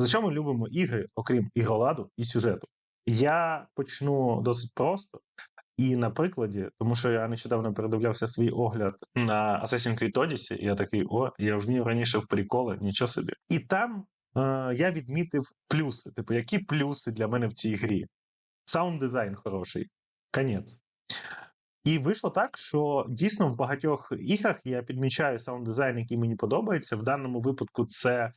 За що ми любимо ігри, окрім ігроладу і сюжету? Я почну досить просто. І на прикладі, тому що я нещодавно передивлявся свій огляд на Assassin's Creed Odyssey, і я такий: о, я вмів раніше в приколи, нічого собі. І там е, я відмітив плюси. Типу, які плюси для мене в цій грі? Саунд дизайн хороший. Конець. І вийшло так, що дійсно в багатьох іграх я підмічаю саунд дизайн, який мені подобається. В даному випадку це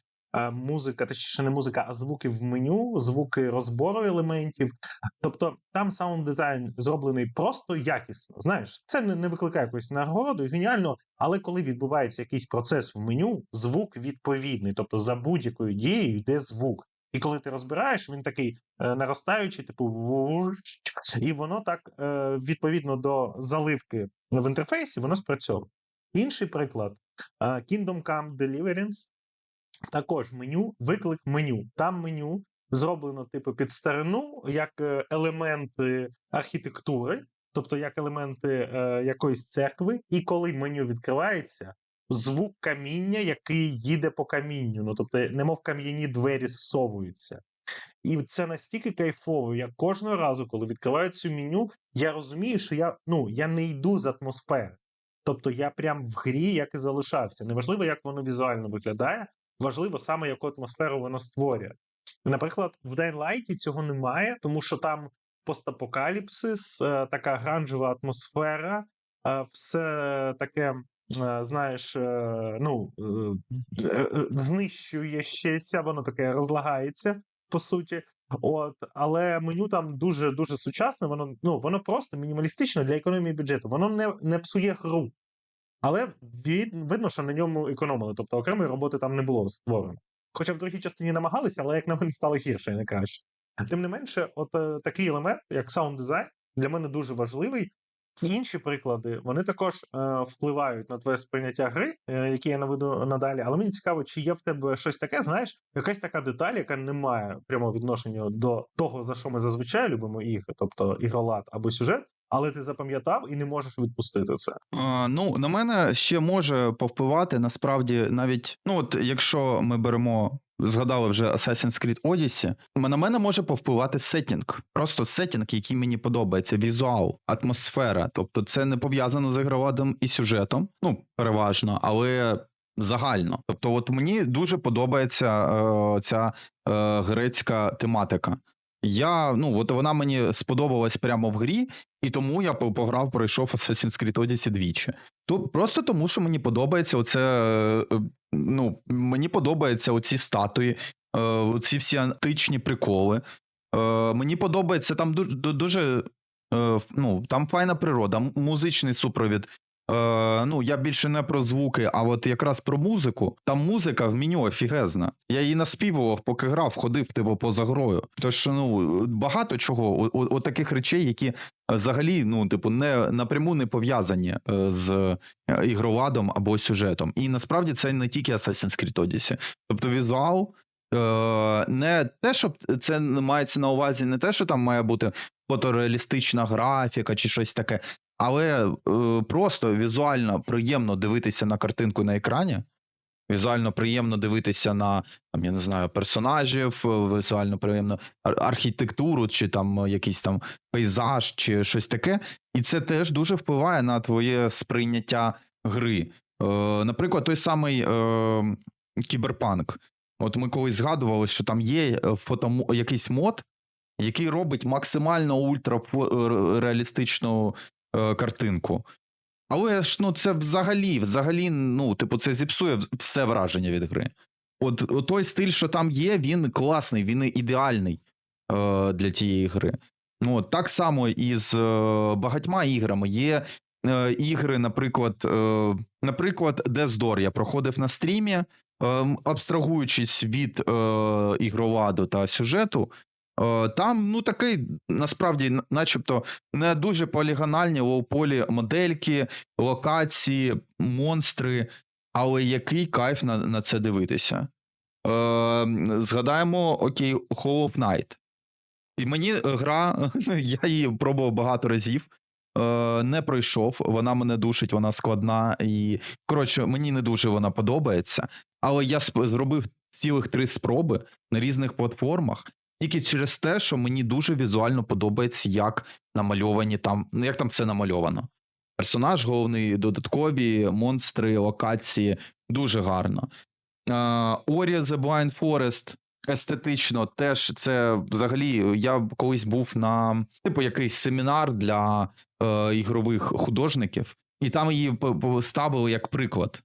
музика, точніше, не музика, а звуки в меню, звуки розбору елементів. Тобто там саунд дизайн зроблений просто якісно. Знаєш, це не, викликає якоїсь нагороду, геніально, але коли відбувається якийсь процес в меню, звук відповідний, тобто за будь-якою дією йде звук. І коли ти розбираєш, він такий е, наростаючий, типу, і воно так е, відповідно до заливки в інтерфейсі, воно спрацьовує. Інший приклад: е, Kingdom Come Deliverance. Також меню, виклик меню. Там меню зроблено, типу, під старину, як е, елементи архітектури, тобто як елементи е, якоїсь церкви, і коли меню відкривається, звук каміння, який їде по камінню. Ну, тобто, немов кам'яні двері зсовуються. І це настільки кайфово. Я кожного разу, коли відкриваю цю меню, я розумію, що я, ну, я не йду з атмосфери. Тобто я прям в грі як і залишався. Неважливо, як воно візуально виглядає, важливо саме, яку атмосферу воно створює. Наприклад, в Dying цього немає, тому що там постапокаліпсис, е, така гранжева атмосфера, е, все таке, е, знаєш, ну, знищує щеся, воно таке розлагається, по суті. От, але меню там дуже дуже сучасне, воно ну воно просто мінімалістичне для економії бюджету. Воно не, не псує гру. Але від, видно, що на ньому економили. Тобто окремої роботи там не було створено. Хоча в другій частині намагалися, але як на мене стало гірше, а не краще. Тим не менше, от е, такий елемент, як саунд дизайн, для мене дуже важливий. Інші приклади вони також е, впливають на твоє сприйняття гри, е, які я наведу надалі. Але мені цікаво, чи є в тебе щось таке, знаєш, якась така деталь, яка не має прямого відношення до того, за що ми зазвичай любимо ігри, тобто ігролад або сюжет, але ти запам'ятав і не можеш відпустити це. А, ну, на мене ще може повпливати насправді навіть, ну от якщо ми беремо. Згадали вже Assassin's Creed Odyssey, на мене може повпливати сеттінг. Просто сеттінг, який мені подобається, візуал, атмосфера. Тобто, це не пов'язано з ігровадом і сюжетом, ну переважно, але загально. Тобто, от мені дуже подобається е, ця е, грецька тематика. Я, ну, от вона мені сподобалась прямо в грі, і тому я пограв, пройшов Assassin's Creed Odyssey двічі. То просто тому, що мені подобається оце. е, Ну, мені подобаються оці статуї, е, оці всі античні приколи. Е, мені подобається там дуже, дуже ну, там файна природа, музичний супровід. Е, ну, я більше не про звуки, а от якраз про музику. Там музика в меню офігезна. Я її наспівував, поки грав, ходив типу, поза грою. Тож, ну, багато чого, от, таких речей, які взагалі, ну, типу, не напряму не пов'язані е, з е, ігроладом або сюжетом. І насправді це не тільки Assassin's Creed Odyssey. Тобто візуал. Не те, щоб це мається на увазі, не те, що там має бути фотореалістична графіка чи щось таке, але е, просто візуально приємно дивитися на картинку на екрані. Візуально приємно дивитися на там, я не знаю, персонажів, е, візуально приємно архітектуру, чи там якийсь там пейзаж, чи щось таке. І це теж дуже впливає на твоє сприйняття гри. Е, наприклад, той самий е, кіберпанк. От ми колись згадували, що там є е, фото, якийсь мод, який робить максимально ультрареалістичну е, картинку. Але ж ну, це взагалі, взагалі, ну, типу, це зіпсує все враження від гри. От, от той стиль, що там є, він класний, він ідеальний е, для тієї гри. Ну, от так само і з е, багатьма іграми. Є е, ігри, наприклад, е, наприклад, Death Door я проходив на стрімі, е, абстрагуючись від е, ігроладу та сюжету. Е, Там, ну, такий, насправді, начебто, не дуже полігональні лоу-полі модельки, локації, монстри, але який кайф на, на це дивитися. Е, згадаємо, окей, Hollow Knight. І мені гра, я її пробував багато разів. Е, не пройшов, вона мене душить, вона складна і коротше, мені не дуже вона подобається. Але я зробив цілих три спроби на різних платформах. Тільки через те, що мені дуже візуально подобається, як намальовані там, ну як там це намальовано. Персонаж головний, додаткові монстри, локації дуже гарно. Орі The Blind Forest естетично теж це взагалі. Я колись був на типу якийсь семінар для е, ігрових художників, і там її п- п- ставили як приклад.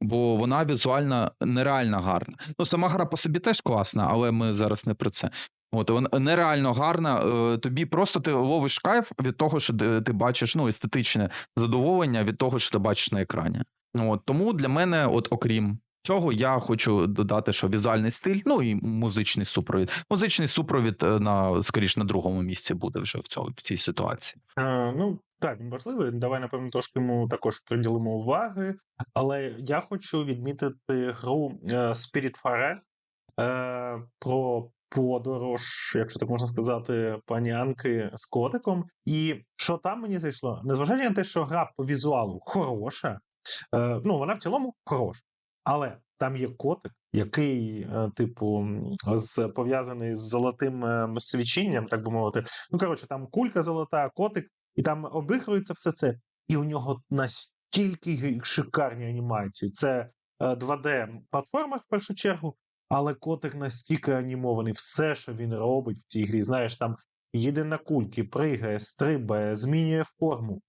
Бо вона візуально нереально гарна. Ну, сама гра по собі теж класна, але ми зараз не про це. От вона нереально гарна. е, Тобі просто ти ловиш кайф від того, що ти бачиш ну, естетичне задоволення від того, що ти бачиш на екрані. Ну, От, тому для мене, от окрім цього, я хочу додати, що візуальний стиль, ну і музичний супровід. Музичний супровід е, на скоріш на другому місці буде вже в цьому в цій ситуації. Е, ну, так, він важливий. Давай, напевно, трошки йому також приділимо уваги. Але я хочу відмітити гру е, Spiritfarer е, про подорож, якщо так можна сказати, пані Анки з котиком. І що там мені зайшло? Незважаючи на те, що гра по візуалу хороша, е, ну вона в цілому хороша. Але там є котик, який, е, типу, з пов'язаний з золотим е, свічінням, так би мовити. Ну, коротше, там кулька золота, котик, і там обігрується все це. І у нього настільки шикарні анімації. Це 2D-платформа в першу чергу, але котик настільки анімований. Все, що він робить в цій грі, знаєш, там їде на кульки, пригає, стрибає, змінює форму.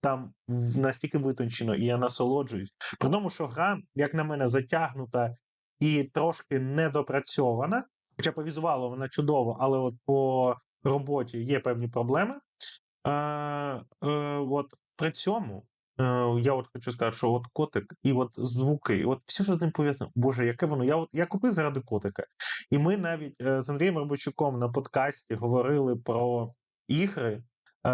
Там настільки витончено, і я насолоджуюсь. При тому, що гра, як на мене, затягнута і трошки недопрацьована. Хоча по візуалу вона чудова, але от по роботі є певні проблеми. Е, от при цьому е, я от хочу сказати, що от котик і от звуки, і от все, що з ним пов'язано, Боже, яке воно? Я от я купив заради котика. І ми навіть з Андрієм Рибачуком на подкасті говорили про ігри,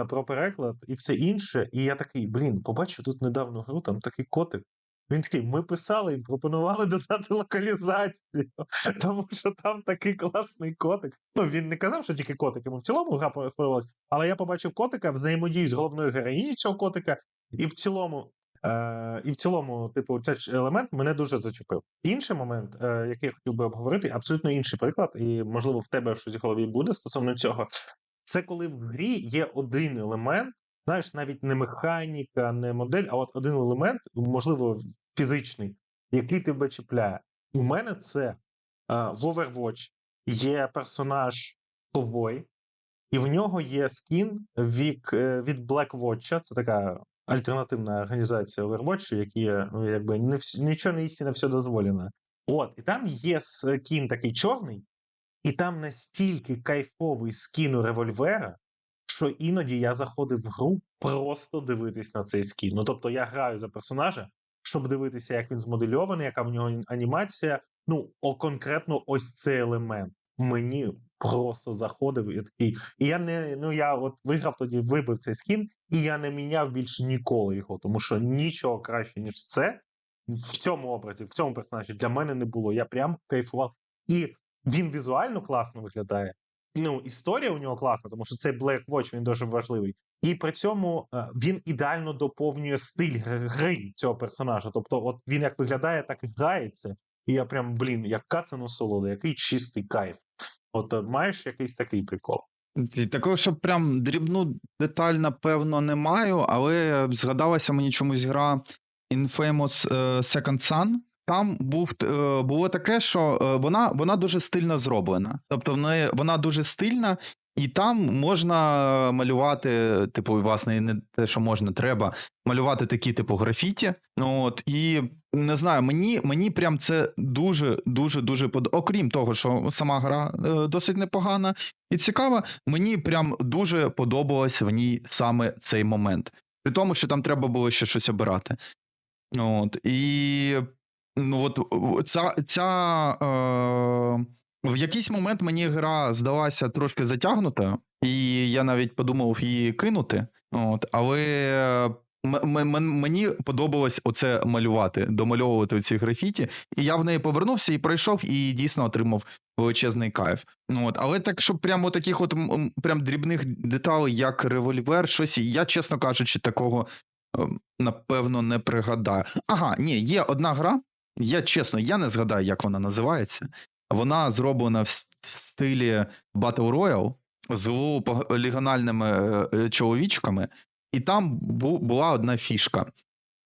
про переклад і все інше. І я такий, блін, побачив тут недавно гру, там такий котик. Він такий, ми писали і пропонували додати локалізацію, тому що там такий класний котик. Ну, він не казав, що тільки котик, йому в цілому гра сподобалась, але я побачив котика, взаємодію з головною героїнею цього котика, і в цілому, е, і в цілому, типу, цей елемент мене дуже зачепив. Інший момент, е, який я хотів би обговорити, абсолютно інший приклад, і можливо в тебе щось в голові буде стосовно цього. Це коли в грі є один елемент, знаєш, навіть не механіка, не модель, а от один елемент, можливо, фізичний, який тебе чіпляє. У мене це е, в Overwatch є персонаж ковбой, і в нього є скін від, від Black Watch, це така альтернативна організація Overwatch, які ну, якби не вс... нічого не істина, все дозволено. От, і там є скін такий чорний, і там настільки кайфовий скін у револьвера, що іноді я заходив в гру просто дивитись на цей скін. Ну тобто я граю за персонажа, щоб дивитися, як він змодельований, яка в нього анімація. Ну, о, конкретно ось цей елемент мені просто заходив і. І я не ну я от виграв тоді, вибив цей скін, і я не міняв більше ніколи його, тому що нічого краще, ніж це в цьому образі, в цьому персонажі для мене не було. Я прям кайфував. І він візуально класно виглядає. Ну, історія у нього класна, тому що цей Black Watch він дуже важливий. І при цьому е, він ідеально доповнює стиль гри- цього персонажа. Тобто, от він як виглядає, так і грається. І я прям, блін, яка це насолода, який чистий кайф. От е, маєш якийсь такий прикол. Такого, щоб прям дрібну деталь, напевно, не маю, але згадалася мені чомусь гра Infamous е, Second Son. Там був е, було таке, що е, вона, вона дуже стильно зроблена. Тобто в неї, вона дуже стильна, і там можна малювати, типу, власне, не те, що можна, треба малювати такі, типу, графіті. Ну, От, і не знаю, мені, мені прям це дуже, дуже, дуже под... Окрім того, що сама гра е, досить непогана і цікава, мені прям дуже подобалось в ній саме цей момент. При тому, що там треба було ще щось обирати. От, і ну, от ця, ця е, в якийсь момент мені гра здалася трошки затягнута, і я навіть подумав її кинути. От, але м- мені подобалось оце малювати, домальовувати ці графіті. І я в неї повернувся і пройшов, і дійсно отримав величезний кайф. Ну, от, але так, щоб прямо таких от прям дрібних деталей, як револьвер, щось, я, чесно кажучи, такого ем, напевно не пригадаю. Ага, ні, є одна гра, Я чесно, я не згадаю, як вона називається. Вона зроблена в стилі Battle Royale з полігональними е, е, чоловічками, і там була одна фішка.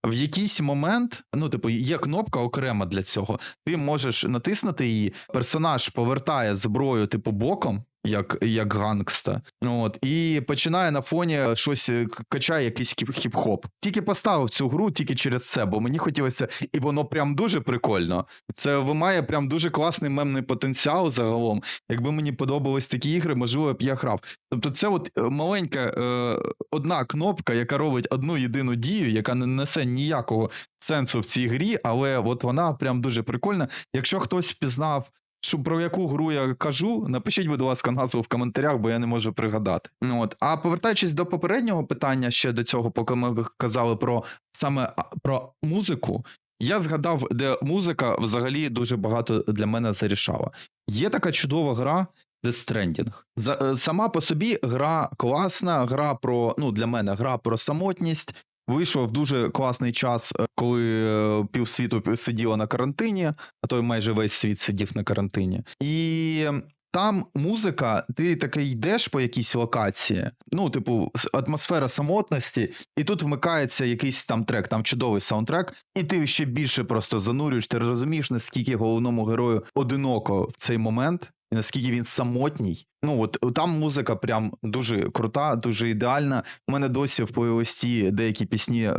В якийсь момент, ну, типу, є кнопка окрема для цього. Ти можеш натиснути її, персонаж повертає зброю, типу, боком, як, як гангста. От, і починає на фоні щось е, качає якийсь хіп- хіп-хоп. Тільки поставив цю гру тільки через це, бо мені хотілося, і воно прям дуже прикольно. Це має прям дуже класний мемний потенціал загалом. Якби мені подобались такі ігри, можливо, б я грав. Тобто, це от е, маленька е, одна кнопка, яка робить одну єдину дію, яка не несе ніякого сенсу в цій грі, але от вона прям дуже прикольна. Якщо хтось впізнав, що про яку гру я кажу, напишіть, будь ласка, назву в коментарях, бо я не можу пригадати. Ну, от. А повертаючись до попереднього питання, ще до цього, поки ми казали про саме про музику. Я згадав, де музика взагалі дуже багато для мене зарішала. Є така чудова гра Death Stranding. За, е, сама по собі гра класна, гра про ну для мене гра про самотність. Вийшов дуже класний час, е, коли е, півсвіту сиділо на карантині, а то й майже весь світ сидів на карантині. І там музика, ти таки йдеш по якійсь локації, ну, типу, атмосфера самотності, і тут вмикається якийсь там трек, там чудовий саундтрек, і ти ще більше просто занурюєш, ти розумієш, наскільки головному герою одиноко в цей момент, і наскільки він самотній. Ну, от там музика прям дуже крута, дуже ідеальна. У мене досі в плейлисті деякі пісні е,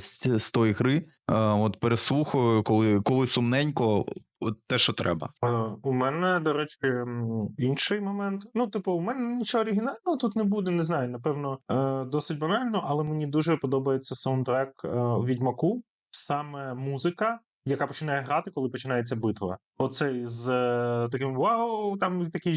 з, з тої гри. Е, от переслухаю, коли, коли сумненько, от те, що треба. Е, У мене, до речі, інший момент. Ну, типу, у мене нічого оригінального тут не буде, не знаю. Напевно, е, досить банально, але мені дуже подобається саундтрек е, Відьмаку, саме музика. Яка починає грати, коли починається битва. Оцей з е, таким вау, там такі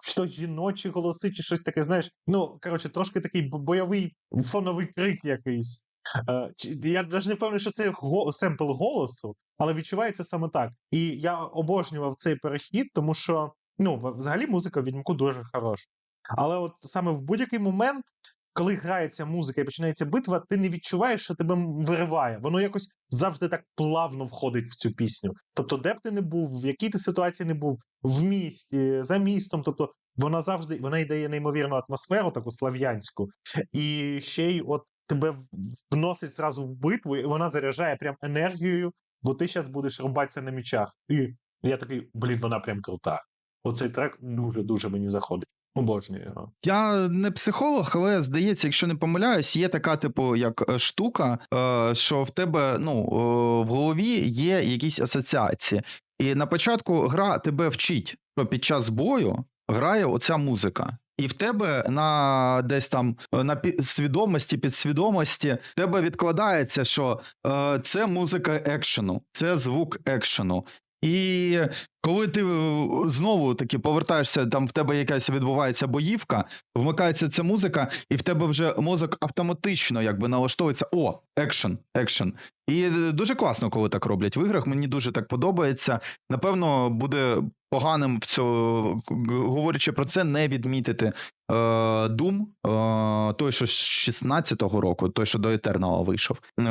що жіночі голоси, чи щось таке, знаєш. Ну, коротше, трошки такий бойовий фоновий крик якийсь. Е, я навіть не впевнений, що це семпл голосу, але відчувається саме так. І я обожнював цей перехід, тому що ну, взагалі музика в відьмаку дуже хороша. Але от саме в будь-який момент, коли грається музика і починається битва, ти не відчуваєш, що тебе вириває. Воно якось завжди так плавно входить в цю пісню. Тобто, де б ти не був, в якій ти ситуації не був, в місті, за містом. Тобто, вона завжди вона й дає неймовірну атмосферу, таку слав'янську, і ще й от тебе вносить зразу в битву, і вона заряджає прям енергією, бо ти зараз будеш рубатися на мічах. І я такий, блін, вона прям крута. Оцей трек дуже дуже мені заходить. Обожнюю його. Я не психолог, але здається, якщо не помиляюсь, є така, типу, як е, штука, е, що в тебе ну, е, в голові є якісь асоціації. І на початку гра тебе вчить, що під час бою грає оця музика. І в тебе на десь там на свідомості, підсвідомості, в тебе відкладається, що е, це музика екшену, це звук екшену. І коли ти е, знову таки повертаєшся, там в тебе якась відбувається боївка, вмикається ця музика, і в тебе вже мозок автоматично якби налаштовується: о, екшен, екшен. І е, дуже класно, коли так роблять в іграх. Мені дуже так подобається. Напевно, буде поганим в цьому, говорячи про це, не відмітити е, Doom, е, той, що з 16-го року, той, що до Eternal вийшов. Е,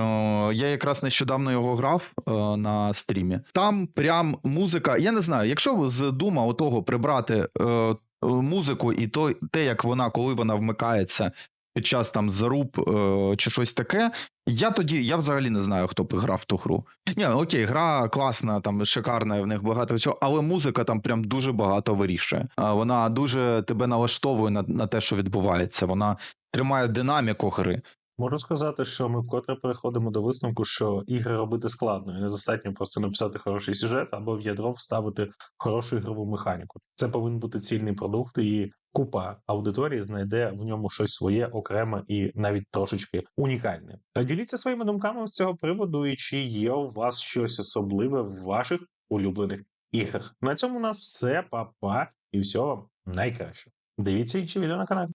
я якраз нещодавно його грав е, на стрімі. Там прям музика. Я не знаю, якщо з Дума отого прибрати е, е, музику і то, те, як вона, коли вона вмикається під час там заруб е, чи щось таке. Я тоді, я взагалі не знаю, хто б грав в ту гру. Ні, окей, гра класна, там шикарна, в них багато всього, але музика там прям дуже багато вирішує. Вона дуже тебе налаштовує на, на те, що відбувається. Вона тримає динаміку гри. Можу сказати, що ми вкотре переходимо до висновку, що ігри робити складно, і недостатньо просто написати хороший сюжет або в ядро вставити хорошу ігрову механіку. Це повинен бути цільний продукт, і купа аудиторії знайде в ньому щось своє, окреме і навіть трошечки унікальне. Діліться своїми думками з цього приводу, і чи є у вас щось особливе в ваших улюблених іграх. На цьому у нас все, па-па, і всього вам найкраще. Дивіться інші відео на каналі.